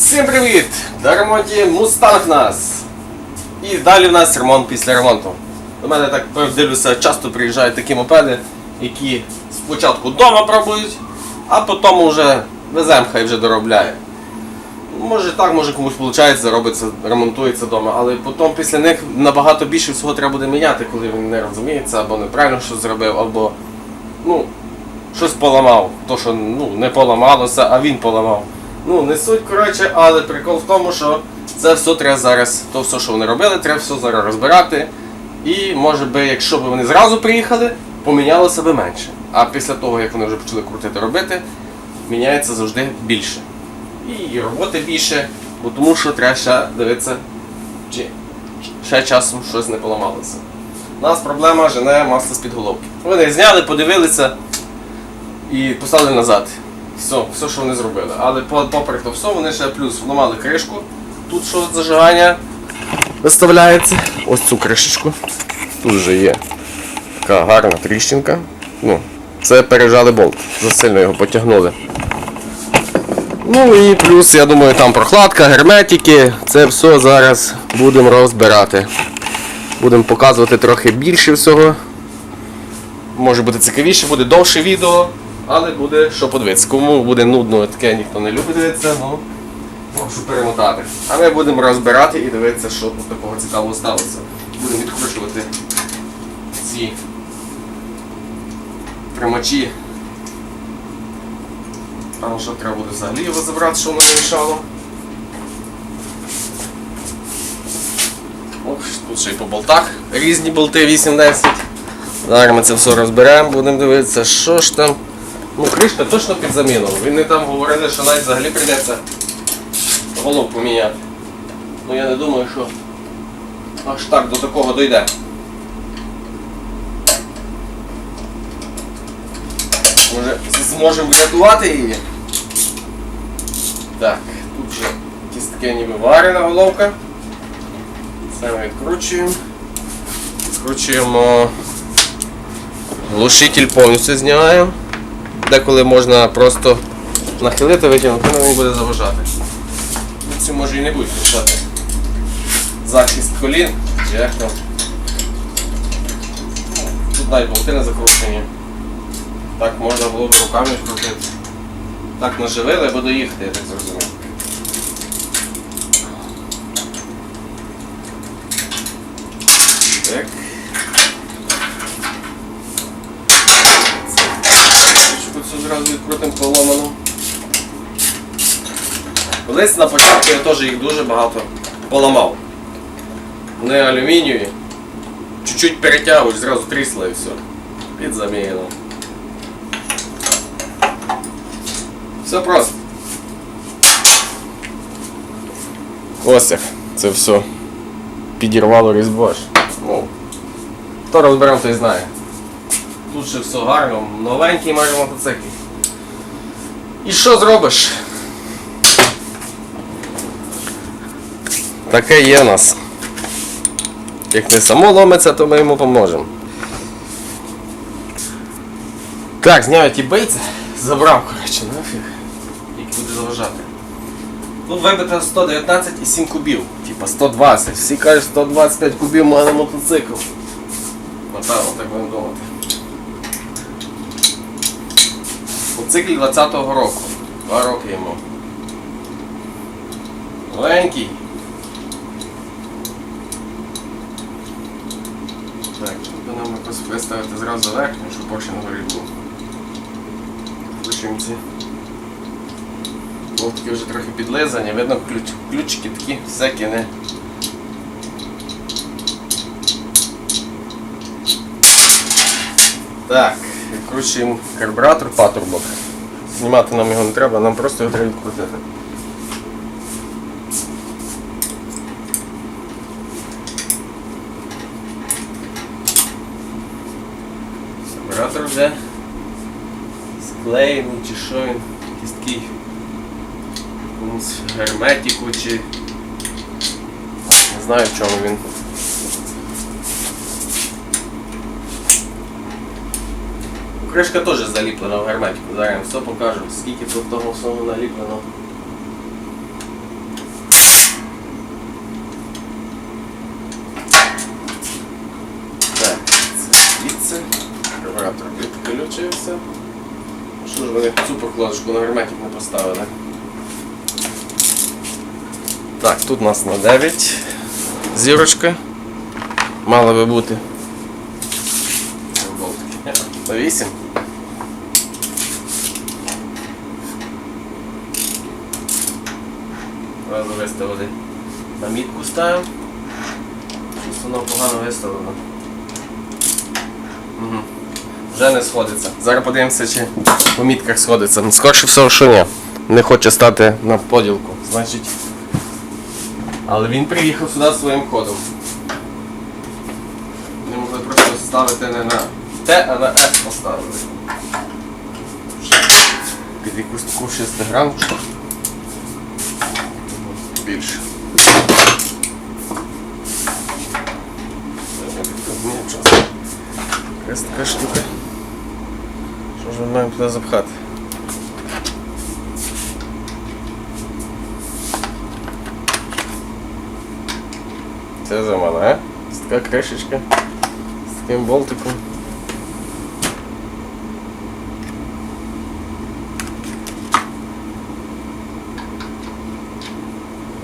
Всім привіт! На ремонті Мустанг нас. І далі в нас ремонт після ремонту. До мене так дивлюся, часто приїжджають такі мопеди, які спочатку вдома пробують, а потім вже везем, хай вже доробляє. Може так, може комусь виходить, робиться, ремонтується вдома, але потім після них набагато більше всього треба буде міняти, коли він не розуміється, або неправильно щось зробив, або ну, щось поламав. То, що ну, не поламалося, а він поламав. Ну, не суть, коротше, але прикол в тому, що це все треба зараз, то все, що вони робили, треба все зараз розбирати. І може би, якщо б вони зразу приїхали, помінялося би менше. А після того, як вони вже почали крутити робити, міняється завжди більше. І роботи більше, бо тому що треба ще дивитися, чи ще часом щось не поламалося. У нас проблема жене масло з-під головки. Вони зняли, подивилися і поставили назад. Все, все, що вони зробили. Але по- попри то все, вони ще плюс вламали кришку. Тут що зажигання виставляється. Ось цю кришечку. Тут вже є така гарна тріщинка. Ну, це пережали болт. Засильно його потягнули. Ну і плюс, я думаю, там прохладка, герметики. Це все зараз будемо розбирати. Будемо показувати трохи більше всього. Може буде цікавіше, буде довше відео, але буде що подивитися. Кому буде нудно, таке ніхто не любить дивитися, ну можу перемотати. А ми будемо розбирати і дивитися, що тут такого цікавого сталося. Будемо відкручувати ці тримачі. Там що треба буде взагалі його забрати, що воно не мішало. Тут ще й по болтах різні болти 8-10. Зараз ми це все розберемо, будемо дивитися, що ж там. Ну, кришка точно під заміну. Вони там говорили, що навіть взагалі прийдеться головку міняти. Ну я не думаю, що аж так до такого дойде. Може зможемо врятувати її? Так, тут же якісь таке ніби варена головка. Це ми відкручуємо. Скручуємо глушитель повністю знімаємо. Деколи можна просто нахилити, витягнути, але він буде заважати. Цю може і не буде мішати. Захист колін, чи там. Тут навіть болти закручені. Так можна було б руками крутити. Так наживили, або доїхати, я так зрозумів. Так. Цю цю зразу відкрутим поломану. Колись на початку я теж їх дуже багато поламав. Вони алюмінієві. Чуть-чуть перетягуєш, зразу трісла і все. Під заміну. Все просто. Ось як це все підірвало різьбу аж. Ну, хто розберемо, той знає. Тут ще все гарно, новенький майже мотоцикл. І що зробиш? Таке є в нас. Як не само ломиться, то ми йому поможемо. Так, зняв ті бейці, забрав, коротше, нафіг. Які буде заважати. Тут вибито 119 і 7 кубів. Типа 120. Всі кажуть 125 кубів має мотоцикл. Напевно, так будемо думати. Мотоцикл 20-го року. Два роки йому. Маленький. Так, тут нам якось виставити зразу верхню, щоб поки на був. Включимо ці. Болтики вже трохи підлизані, видно ключ, ключики такі всякі не. Так, відкручуємо карбюратор патрубок. Знімати нам його не треба, нам просто його треба відкрутити. Карбюратор вже склеєний чи що він, якийсь якомусь герметику чи не знаю в чому він. Кришка теж заліплена в герметику. Зараз я все покажу, скільки тут того всього наліплено. лишився. Що ж цю на герметик не поставили? Так, тут у нас на 9 зірочка. Мала би бути. На 8. Одразу виставили. На мітку ставимо. Щось воно погано виставлено. Угу. Вже не сходиться. Зараз подивимося, чи по мітках сходиться. Ну, Скорше всього, що ні. Не хоче стати на поділку. Значить. Але він приїхав сюди своїм ходом. Не могли просто ставити не на Т, а на С поставили. Під якусь таку шестигранку. Більше. Якась така штука. Маємо запхати? Це за мене, а? Ось така кришечка з таким болтиком.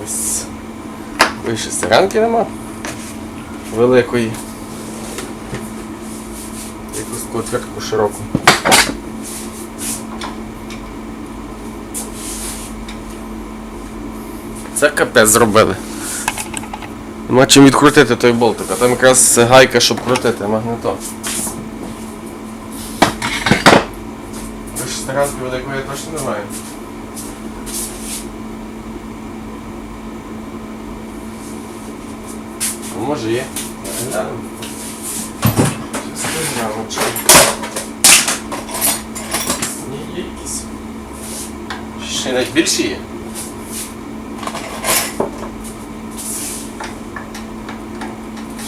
Ось такої шестеранки нема. Великої. Якусь таку широку. Це капець зробили. Нема чим відкрутити той болтик, а там якраз гайка, щоб крутити магнитон. Ви ж старанки великої точно немає. Ну, може є. Щас глянемо, чи- Ні, є якісь. Ще навіть більші є.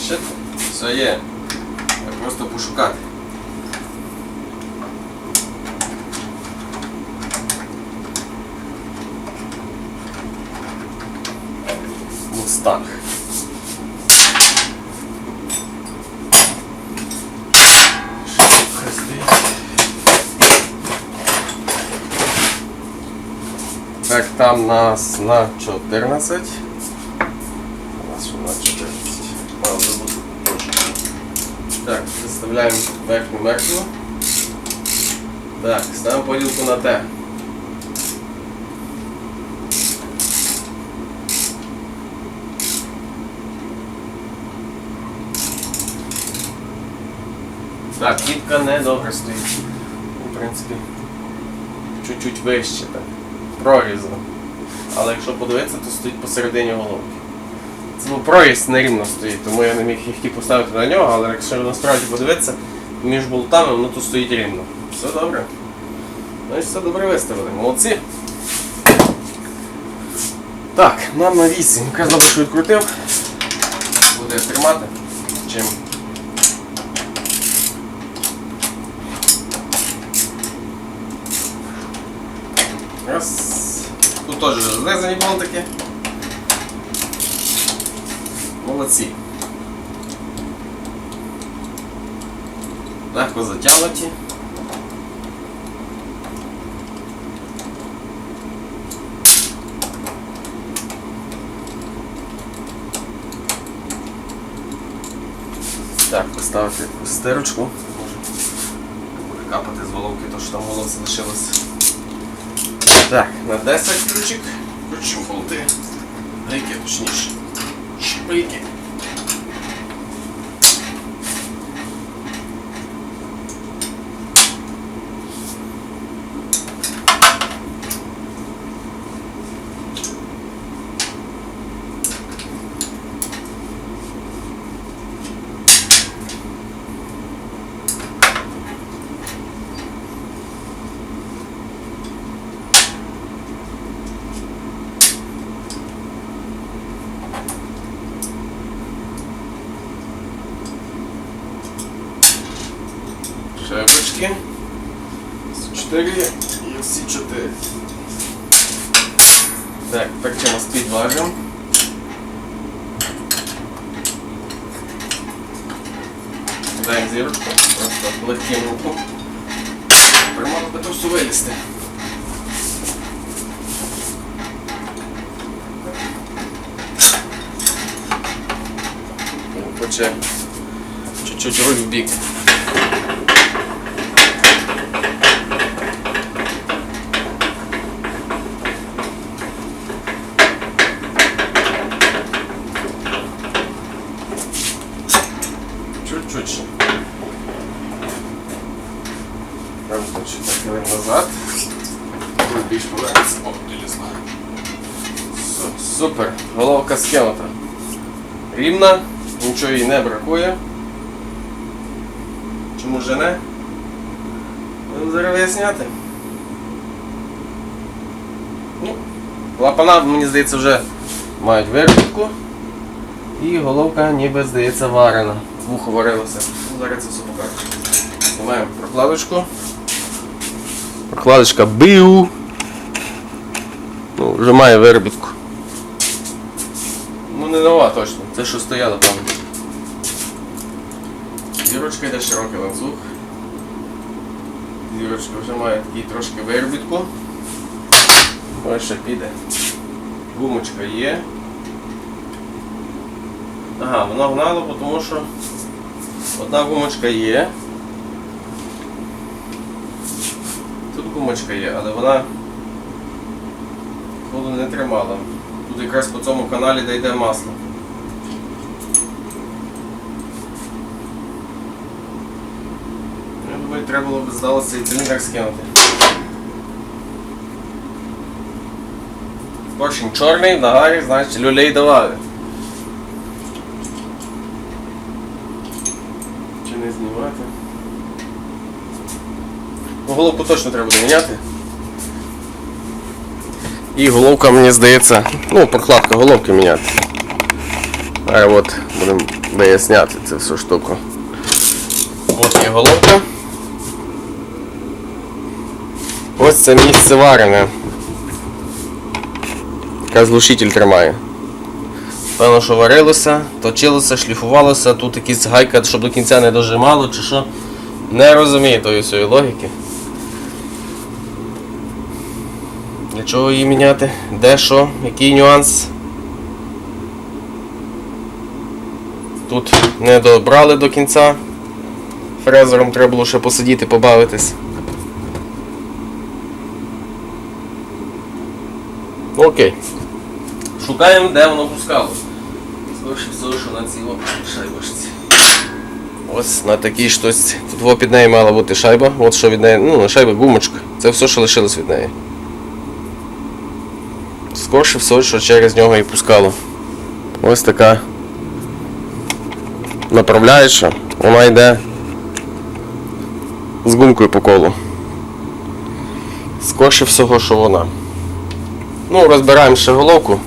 Ще там? Все є. Просто пошукати. Хай стоїть. Так, там нас на 14. У нас що на 14. А, вже буде точно. Так, виставляємо верхню мертву. Так, ставимо поділку на Т. Так, кітка не добре стоїть. В принципі, чуть-чуть вище так. Прорізано. Але якщо подивитися, то стоїть посередині головки. Ну, проріз нерівно стоїть, тому я не міг їх хотів поставити на нього, але якщо насправді подивитися, між болтами воно тут стоїть рівно. Все добре. Значить все добре виставили. Молодці. Так, нам на 8. Якраз добре, що відкрутив. Буде тримати. Чим Раз. Тут теж зрізані болтики. Молодці. Легко затягнуті. Так, поставити якусь стирочку. Може капати з головки, то що там волосся лишилося. Так, на 10 ключик. Кручу болти. Гайки, точніше. ご意見。4 і всі 4. Так, так чому спід важимо. Даємо зірочку, просто легким рухом. Тепер мало би то все вилізти. Хоче чуть-чуть руль в бік. Нічого їй не бракує. Чому жене? Будемо зараз виясняти. Ну, клапана, мені здається, вже мають виробітку. І головка ніби здається варена. Вухо варилося. Ну, Зараз це все покажу. Знімаємо прокладочку. Прокладочка БИУ. Ну, вже має виробітку. Ну не нова точно, це що стояло там. Зірочка йде широкий ланцюг. Зірочка вже має такий трошки виробітку. Ось піде. Гумочка є. Ага, вона гнала, тому що одна гумочка є. Тут гумочка є, але вона ходу не тримала. Тут якраз по цьому каналі де йде масло. Я думаю, треба було б здалося цей циліндр скинути. Поршень чорний, на гарі, значить люлей давали. Чи не знімати? Ну, головку точно треба буде міняти. І головка, мені здається, ну, прокладка головки міняти. А от будемо виясняти цю всю штуку. От є головка. Ось це місце варене. Якраз глушитель тримає. Певно, що варилося, точилося, шліфувалося, тут якась гайка, щоб до кінця не дожимало чи що. Не розумію тої всієї логіки. Для чого її міняти? Де що? Який нюанс? Тут не добрали до кінця. Фрезером треба було ще посидіти, побавитись. Окей. Шукаємо, де воно пускало. Скоріше всього, що на цій о, шайбочці. Ось на такій щось. Тут во під нею мала бути шайба. От що від неї. Ну, шайба, гумочка. Це все, що лишилось від неї. Скорше всього, що через нього і пускало. Ось така направляюча. Вона йде з гумкою по колу. Скорше всього, що вона. Ну, розбираємо ще головку.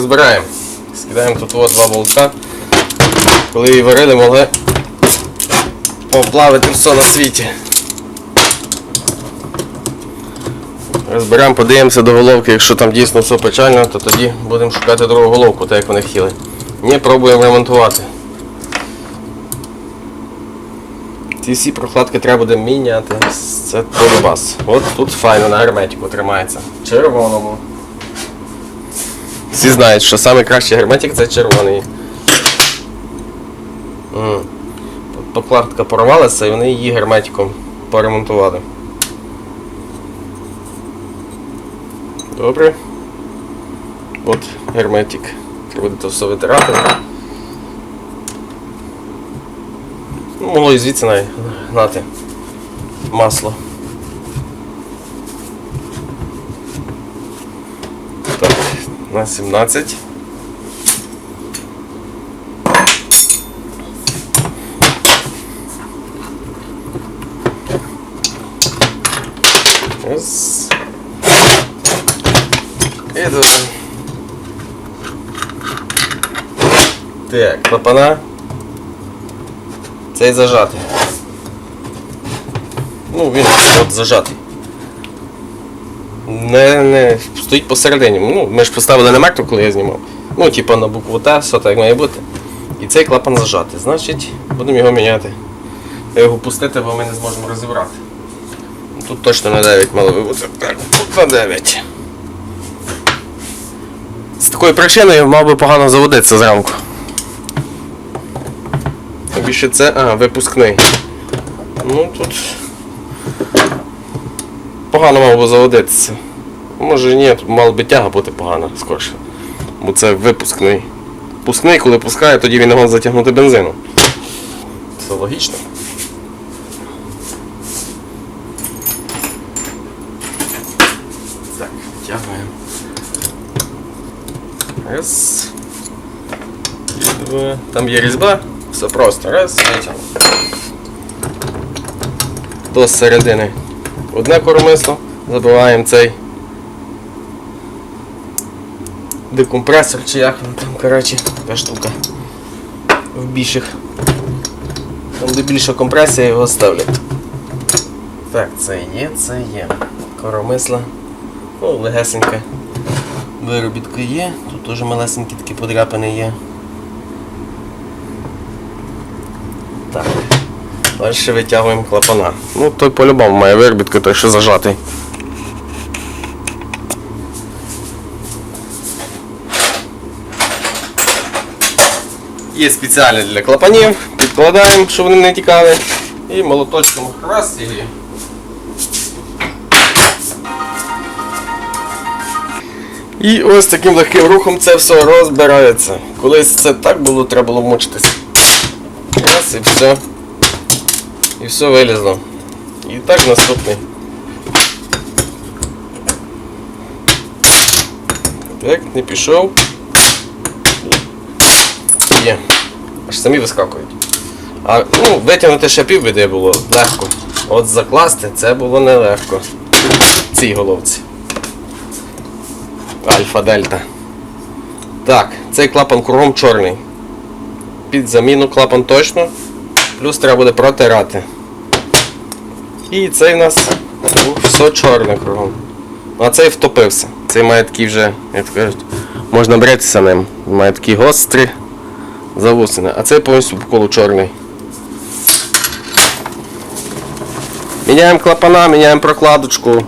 Збираємо. Скидаємо тут два болта. Коли її варили, могли поплавити все на світі. Розберемо, подивимося до головки, якщо там дійсно все печально, то тоді будемо шукати другу головку, так як вони хотіли. Ні, пробуємо ремонтувати. Ці всі прокладки треба буде міняти. Це полюбас. От тут файно на герметику тримається. Червоному. Всі знають, що найкращий герметик це червоний. М. Прокладка порвалася і вони її герметиком поремонтували. Добре. От герметик. Треба буде все витирати. Ну, могло і звідси навіть гнати масло. Так, на 17. Раз. Два. Так, клапана. Цей зажатий. Ну, він от зажатий. Не, не, стоїть посередині. Ну, ми ж поставили на мертву, коли я знімав. Ну, типа на букву Т, все так має бути. І цей клапан зажатий. Значить, будемо його міняти. його пустити, бо ми не зможемо розібрати. Тут точно на 9 мало. Так, тут на 9. З такою причиною мав би погано заводитися зранку. А Більше це. А, випускний. Ну тут. Погано мав би заводитися. Може ні, тут мала би тяга бути погана скорше. Бо це випускний. Пускний, коли пускає, тоді він не може затягнути бензину. Це логічно. Так, тягуємо. Раз. І. Там є різьба. Все просто. Раз, витягнув. До середини. Одне коромисло. Забиваємо цей декомпресор чи як він там, коротше, така штука. В більших. Там де більша компресія його ставлять. Так, це є, це є. Коромисла. О, легесенька. Виробітка є. Тут теж малесенькі такі подряпини є. Так. Далі витягуємо клапана. Ну той по-любому має виробітку, той що зажатий. Є спеціальні для клапанів, підкладаємо, щоб вони не тікали. І молоточком раз і. І ось таким легким рухом це все розбирається. Колись це так було, треба було мучитися. Раз і все. І все вилізло. І так наступний. Так, не пішов. Є. Аж самі вискакують. А ну, витягнути ще півбіди було легко. От закласти це було нелегко. Цій головці. Альфа Дельта. Так, цей клапан кругом чорний. Під заміну клапан точно. Плюс треба буде протирати. І цей у нас все чорне кругом. А цей втопився. Цей має такий вже, як кажуть, можна бритися ним. Має такі гострі завусини. А цей повністю по колу чорний. Міняємо клапана, міняємо прокладочку.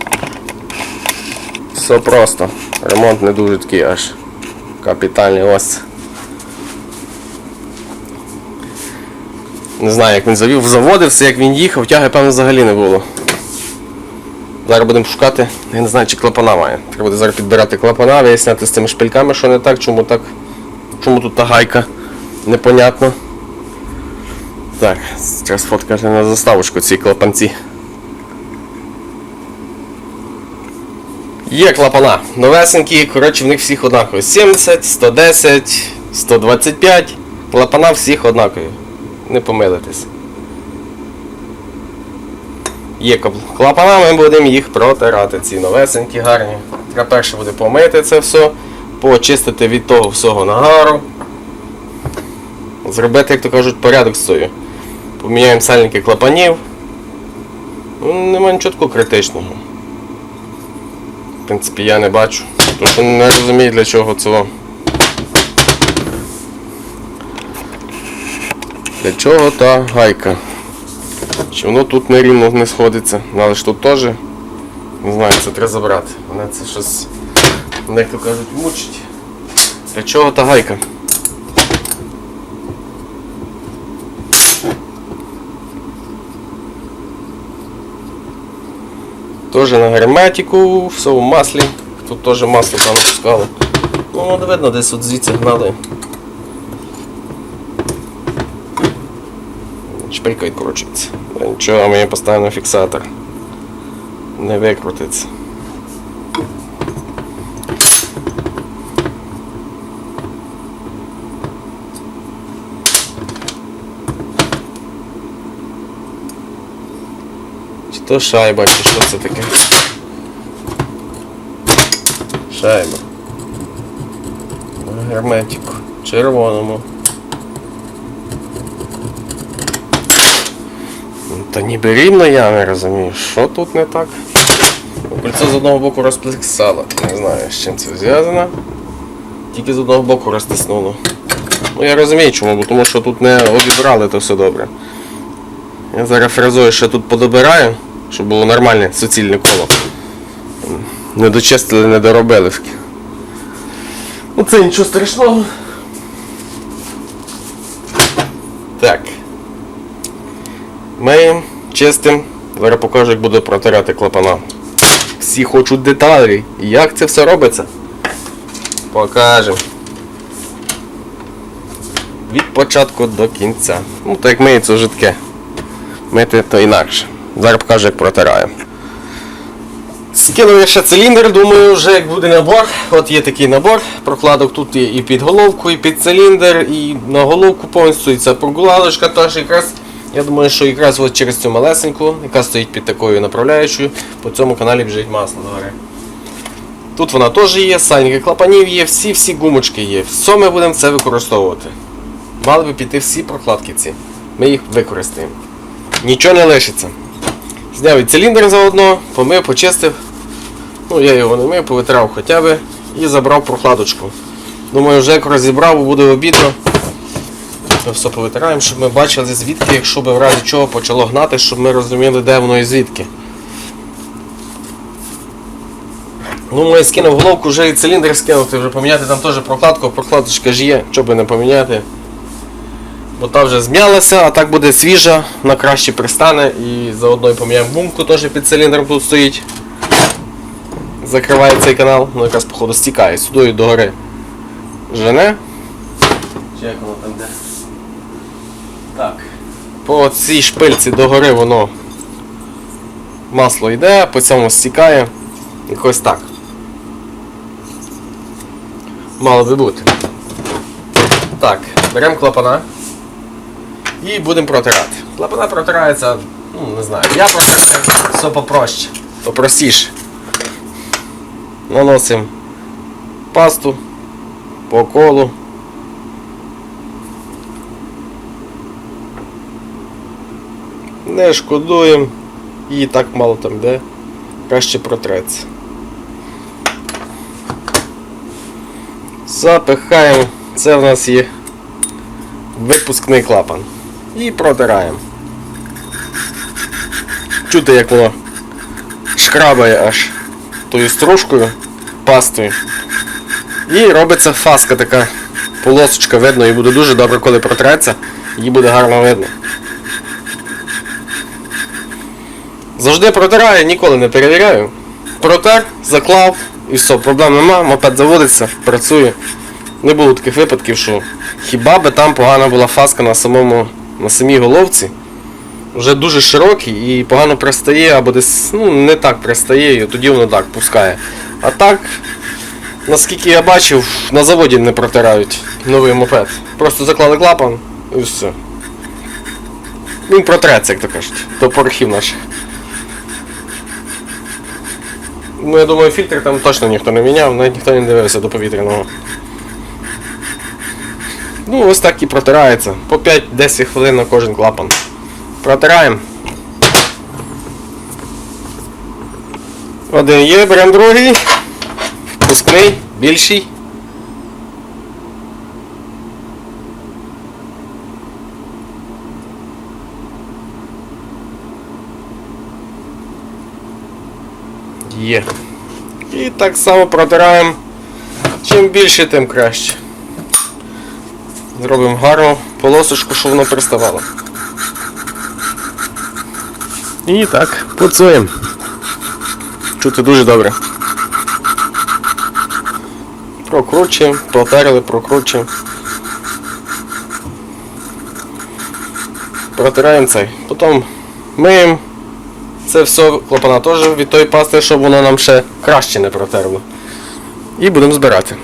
Все просто. Ремонт не дуже такий аж капітальний ось. Не знаю, як він завів, заводився, як він їхав, тяги, певно, взагалі не було. Зараз будемо шукати, я не знаю, чи клапана має. Треба буде зараз підбирати клапана, виясняти з цими шпильками, що не так, чому так. Чому тут та гайка. Непонятно. Так, зараз фоткати на заставочку ці клапанці. Є клапана. Новесенькі, коротше, в них всіх однакові. 70, 110, 125. Клапана всіх однакові. Не помилитесь. Є клапана, ми будемо їх протирати. Ці новесенькі, гарні. Треба перше буде помити це все, почистити від того всього нагару. Зробити, як то кажуть, порядок з цією. Поміняємо сальники клапанів. Ну, нема нічого такого критичного. В принципі, я не бачу. Тому не розумію для чого цього. Для чого та гайка? Чи воно тут нерівно не сходиться, Ну, але ж тут теж. Не знаю, це треба забрати. Мене це щось, як то кажуть, мучить. Для чого та гайка? Тоже на герметику, все в маслі. Тут теж масло там пускали. Ну, воно видно, десь от звідси гнали. Шпилька відкручується. Нічого, мені поставимо фіксатор. Не викрутиться. Чи то шайба, чи що це таке? Шайба. Герметику. Червоному. Та ніби рівно я не розумію, що тут не так. Кольцо з одного боку розплексало. Не знаю, з чим це зв'язано. Тільки з одного боку розтиснуло. Ну я розумію чому, бо тому що тут не обібрали, то все добре. Я зараз фрезою ще тут подобираю, щоб було нормальне суцільне коло. Не дочистили, не доробили. Ну це нічого страшного. Так. Миємо, чистим. Зараз покажу, як буду протирати клапана. Всі хочуть деталі. Як це все робиться? Покажемо. Від початку до кінця. Ну, так як миється вже таке. Мити то інакше. Зараз покажу, як протираю. Скинув я ще циліндр, думаю, вже як буде набор. От є такий набор. Прокладок тут є і під головку, і під циліндр, і на головку повністю і ця прокладочка теж якраз. Я думаю, що якраз от через цю малесеньку, яка стоїть під такою направляючою, по цьому каналі біжить масло догори. Тут вона теж є, сальники клапанів є, всі-всі гумочки є. Все ми будемо це використовувати. Мали би піти всі прокладки ці. Ми їх використаємо. Нічого не лишиться. Зняв і циліндр заодно, помив, почистив. Ну, я його не мив, повитирав хоча б і забрав прокладочку. Думаю, вже як розібрав, буде обідно. Ми все повитираємо, щоб ми бачили звідки, якщо би в разі чого почало гнати, щоб ми розуміли, де воно і звідки. Ну, я скинув головку, вже і циліндр скинути, вже поміняти там теж прокладку, прокладочка ж є, що би не поміняти. Бо та вже зм'ялася, а так буде свіжа, на краще пристане і заодно і поміняємо гумку, теж під циліндром тут стоїть. Закриває цей канал, ну якраз походу стікає сюди і догори. Жене. Чи як воно там де? Так. По цій шпильці догори воно масло йде, по цьому стікає. Якось так. Мало би бути. Так, беремо клапана і будемо протирати. Клапана протирається, ну не знаю, я протираю все попроще, попростіше. Наносимо пасту по колу. Не шкодуємо, її так мало там йде, краще протреться. Запихаємо, це в нас є випускний клапан. І протираємо. Чути, як воно шкрабає аж тою стружкою, пастою. І робиться фаска така, полосочка видно, і буде дуже добре, коли протреться, її буде гарно видно. Завжди протираю, ніколи не перевіряю. Протер, заклав і все, проблем нема, мопед заводиться, працює. Не було таких випадків, що хіба би там погана була фаска на самому, на самій головці. Вже дуже широкий і погано пристає, або десь ну, не так пристає, і тоді воно так пускає. А так, наскільки я бачив, на заводі не протирають новий мопед. Просто заклали клапан і все. Він протреться, як то кажуть, до порохів наших. Ну, я думаю, фільтр там точно ніхто не міняв, навіть ніхто не дивився до повітряного. Ну, ось так і протирається. По 5-10 хвилин на кожен клапан. Протираємо. Один є, беремо другий. Впускний, більший. Є. І так само протираємо. Чим більше, тим краще. Зробимо гарну полосочку, щоб воно приставало. І так, пуцуємо. Чути дуже добре. Прокручуємо, протерли, прокручуємо. Протираємо цей. Потім миємо. Це все клапана теж від тої пасти, щоб воно нам ще краще не протерло. І будемо збирати.